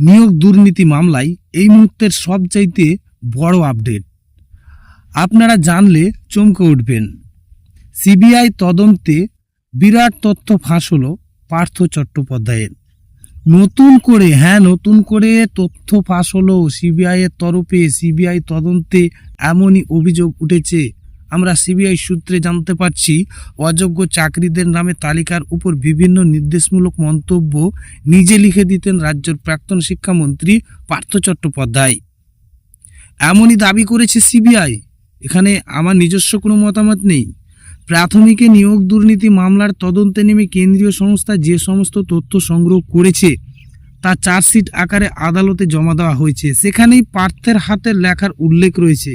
নিয়োগ দুর্নীতি মামলায় এই মুহূর্তের সবচাইতে বড় আপডেট। আপনারা জানলে চমকে উঠবেন। সিবিআই তদন্তে বিরাট তথ্য ফাঁস হলো পার্থ চট্টোপাধ্যায়ের। নতুন করে হ্যাঁ নতুন করে তথ্য ফাঁস হলো সিবিআইয়ের তরফে। সিবিআই তদন্তে এমনই অভিযোগ উঠেছে আমরা সিবিআই সূত্রে জানতে পারছি, অযোগ্য চাকরিদের নামে তালিকার উপর বিভিন্ন নির্দেশমূলক মন্তব্য নিজে লিখে দিতেন রাজ্যের প্রাক্তন শিক্ষামন্ত্রী পার্থ চট্টোপাধ্যায়। এমনই দাবি করেছে সিবিআই এখানে আমার নিজস্ব কোনো মতামত নেই। প্রাথমিকে নিয়োগ দুর্নীতি মামলার তদন্তে নেমে কেন্দ্রীয় সংস্থা যে সমস্ত তথ্য সংগ্রহ করেছে, তা চার্জশিট আকারে আদালতে জমা দেওয়া হয়েছে। সেখানেই পার্থের হাতের লেখার উল্লেখ রয়েছে।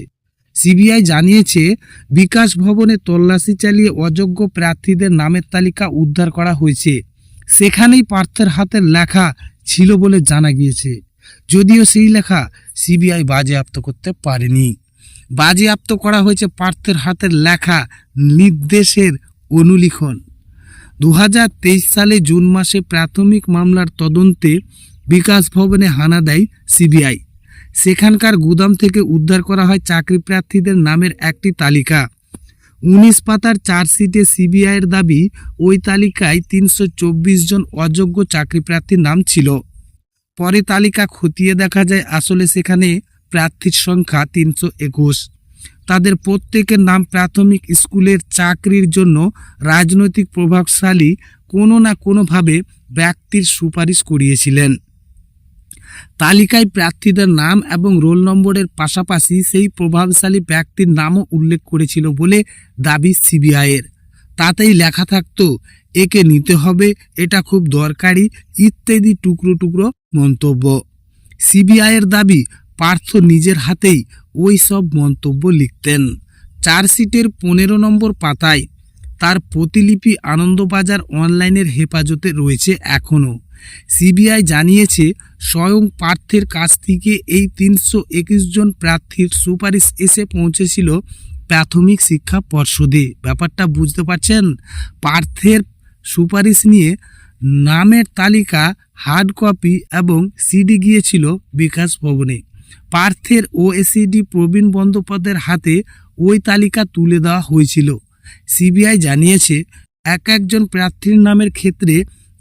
সিবিআই জানিয়েছে, বিকাশ ভবনে তল্লাশি চালিয়ে অযোগ্য প্রার্থীদের নামের তালিকা উদ্ধার করা হয়েছে। সেখানেই পার্থের হাতের লেখা ছিল বলে জানা গিয়েছে। যদিও সেই লেখা সিবিআই বাজেয়াপ্ত করতে পারেনি। বাজেয়াপ্ত করা হয়েছে পার্থের হাতের লেখা নির্দেশের অনুলিখন। দু হাজার তেইশ সালে জুন মাসে প্রাথমিক মামলার তদন্তে বিকাশ ভবনে হানা দেয় সিবিআই। সেখানকার গুদাম থেকে উদ্ধার করা হয় চাকরি প্রার্থীদের নামের একটি তালিকা। উনিশ পাতার চার্জশিটে সিবিআইয়ের দাবি, ওই তালিকায় তিনশো চব্বিশ জন অযোগ্য চাকরি প্রার্থীর নাম ছিল। পরে তালিকা খতিয়ে দেখা যায়, আসলে সেখানে প্রার্থীর সংখ্যা তিনশো একুশ। তাদের প্রত্যেকের নাম প্রাথমিক স্কুলের চাকরির জন্য রাজনৈতিক প্রভাবশালী কোনো না কোনোভাবে ব্যক্তির সুপারিশ করিয়েছিলেন। তালিকায় প্রার্থীদের নাম এবং রোল নম্বরের পাশাপাশি সেই প্রভাবশালী ব্যক্তির নামও উল্লেখ করেছিল বলে দাবি সিবিআইয়ের। তাতেই লেখা থাকতো, একে নিতে হবে, এটা খুব দরকারি, ইত্যাদি টুকরো টুকরো মন্তব্য। সিবিআইয়ের দাবি, পার্থ নিজের হাতেই ওই সব মন্তব্য লিখতেন। চার্জশিটের পনেরো নম্বর পাতায় তার প্রতিলিপি আনন্দবাজার অনলাইনের হেফাজতে রয়েছে এখনও। সিবিআই জানিয়েছে, স্বয়ং পার্থের কাছ থেকে এই তিনশো একুশ জন প্রার্থীর সুপারিশ এসে পৌঁছেছিল প্রাথমিক শিক্ষা পর্ষদে। ব্যাপারটা বুঝতে পারছেন? পার্থের সুপারিশ নিয়ে নামের তালিকা, হার্ড কপি এবং সিডি গিয়েছিল বিকাশ ভবনে। পার্থের ওএসিডি প্রবীণ বন্দ্যোপাধ্যায়ের হাতে ওই তালিকা তুলে দেওয়া হয়েছিল। সিবিআই জানিয়েছে, এক একজন প্রার্থীর নামের ক্ষেত্রে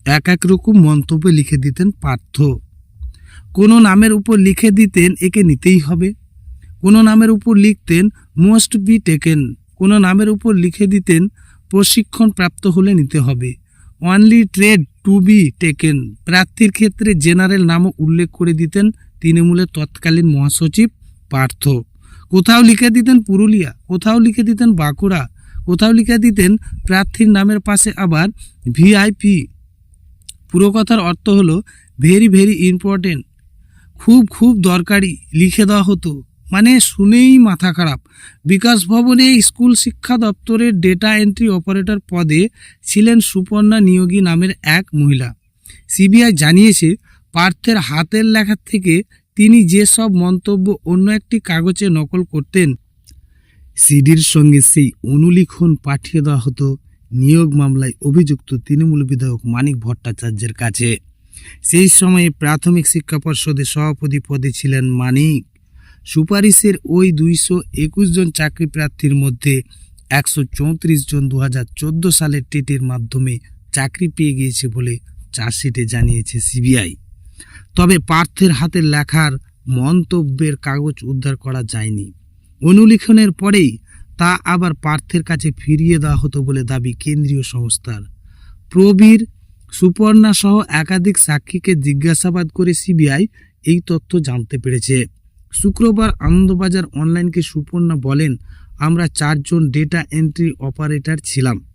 এক এক রকম মন্তব্য লিখে দিতেন পার্থ। কোনো নামের উপর লিখে দিতেন একে নিতেই হবে। কোনো নামের উপর লিখতেন মোস্ট বি টেকেন। কোনো নামের উপর লিখে দিতেন প্রশিক্ষণ প্রাপ্ত হলে নিতে হবে। Only trade to be taken. প্রার্থীর ক্ষেত্রে জেনারেল নামও উল্লেখ করে দিতেন তৃণমূলের তৎকালীন মহাসচিব পার্থ। কোথাও লিখে দিতেন পুরুলিয়া, কোথাও লিখে দিতেন বাঁকুড়া, কোথাও লিখে দিতেন প্রার্থীর নামের পাশে আবার ভিআইপি। পুরো কথার অর্থ হলো, ভেরি ভেরি ইম্পর্টেন্ট। খুব খুব দরকারি, লিখে দেওয়া হতো। মানে শুনেই মাথা খারাপ। বিকাশ ভবনে স্কুল শিক্ষা দপ্তরের ডেটা এন্ট্রি অপারেটর পদে ছিলেন সুপর্ণা নিয়োগী নামের এক মহিলা। সিবিআই জানিয়েছে, পার্থের হাতের লেখার থেকে তিনি যে সব মন্তব্য অন্য একটি কাগজে নকল করতেন, সিডির সঙ্গে সেই অনুলিখন পাঠিয়ে দেওয়া হতো। নিয়োগ মামলায় অভিযুক্ত তৃণমূল বিধায়ক মানিক ভট্টাচার্যের কাছে। সেই সময়ে প্রাথমিক শিক্ষা পর্ষদের সভাপতি পদে ছিলেন মানিক। সুপারিশের ওই দুইশো একুশ জন চাকরি প্রার্থীর মধ্যে একশো চৌত্রিশ জন দু হাজার চোদ্দ সালের টেটের মাধ্যমে চাকরি পেয়ে গিয়েছে বলে চার্জশিটে জানিয়েছে সিবিআই। তবে পার্থের হাতের লেখার মন্তব্যের কাগজ উদ্ধার করা যায়নি। অনুলিখনের পরেই তা আবার পার্থের কাছে ফিরিয়ে দেওয়া হতো বলে দাবি কেন্দ্রীয় সংস্থার। প্রবীর সুপর্ণা সহ একাধিক সাক্ষীকে জিজ্ঞাসাবাদ করে সিবিআই এই তথ্য জানতে পেরেছে। শুক্রবার আনন্দবাজার অনলাইনকে সুপর্ণা বলেন, আমরা চারজন ডেটা এন্ট্রি অপারেটর ছিলাম।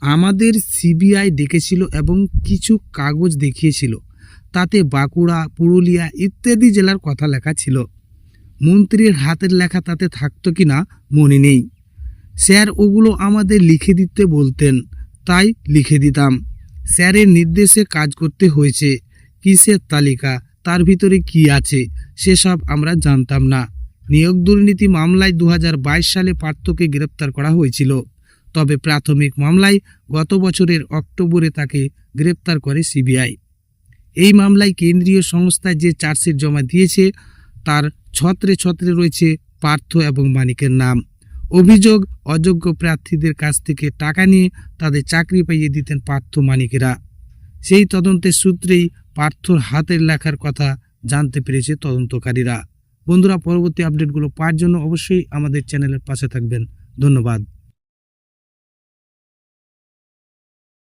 আমাদের সিবিআই ডেকেছিল এবং কিছু কাগজ দেখিয়েছিল। তাতে বাঁকুড়া, পুরুলিয়া ইত্যাদি জেলার কথা লেখা ছিল। মন্ত্রীর হাতের লেখা তাতে থাকতো কি না মনে নেই। স্যার ওগুলো আমাদের লিখে দিতে বলতেন, তাই লিখে দিতাম। স্যারের নির্দেশে কাজ করতে হয়েছে। কিসের তালিকা? তার ভিতরে কি আছে? সেসব আমরা জানতাম না। নিয়োগ দুর্নীতি মামলায় দু হাজার বাইশ সালে পার্থকে গ্রেপ্তার করা হয়েছিল। তবে প্রাথমিক মামলায় গত বছরের অক্টোবরে তাকে গ্রেপ্তার করে সিবিআই। এই মামলায় কেন্দ্রীয় সংস্থায় যে চার্জশিট জমা দিয়েছে, তার ছত্রে ছত্রে রয়েছে পার্থ এবং মানিকের নাম। অভিযোগ, অযোগ্য প্রার্থীদের কাছ থেকে টাকা নিয়ে তাদের চাকরি পাইয়ে দিতেন পার্থ মানিকেরা। সেই তদন্তের সূত্রেই পার্থর হাতের লেখার কথা জানতে পেরেছে তদন্তকারীরা। বন্ধুরা, পরবর্তী আপডেটগুলো পাওয়ার জন্য অবশ্যই আমাদের চ্যানেলের পাশে থাকবেন। ধন্যবাদ।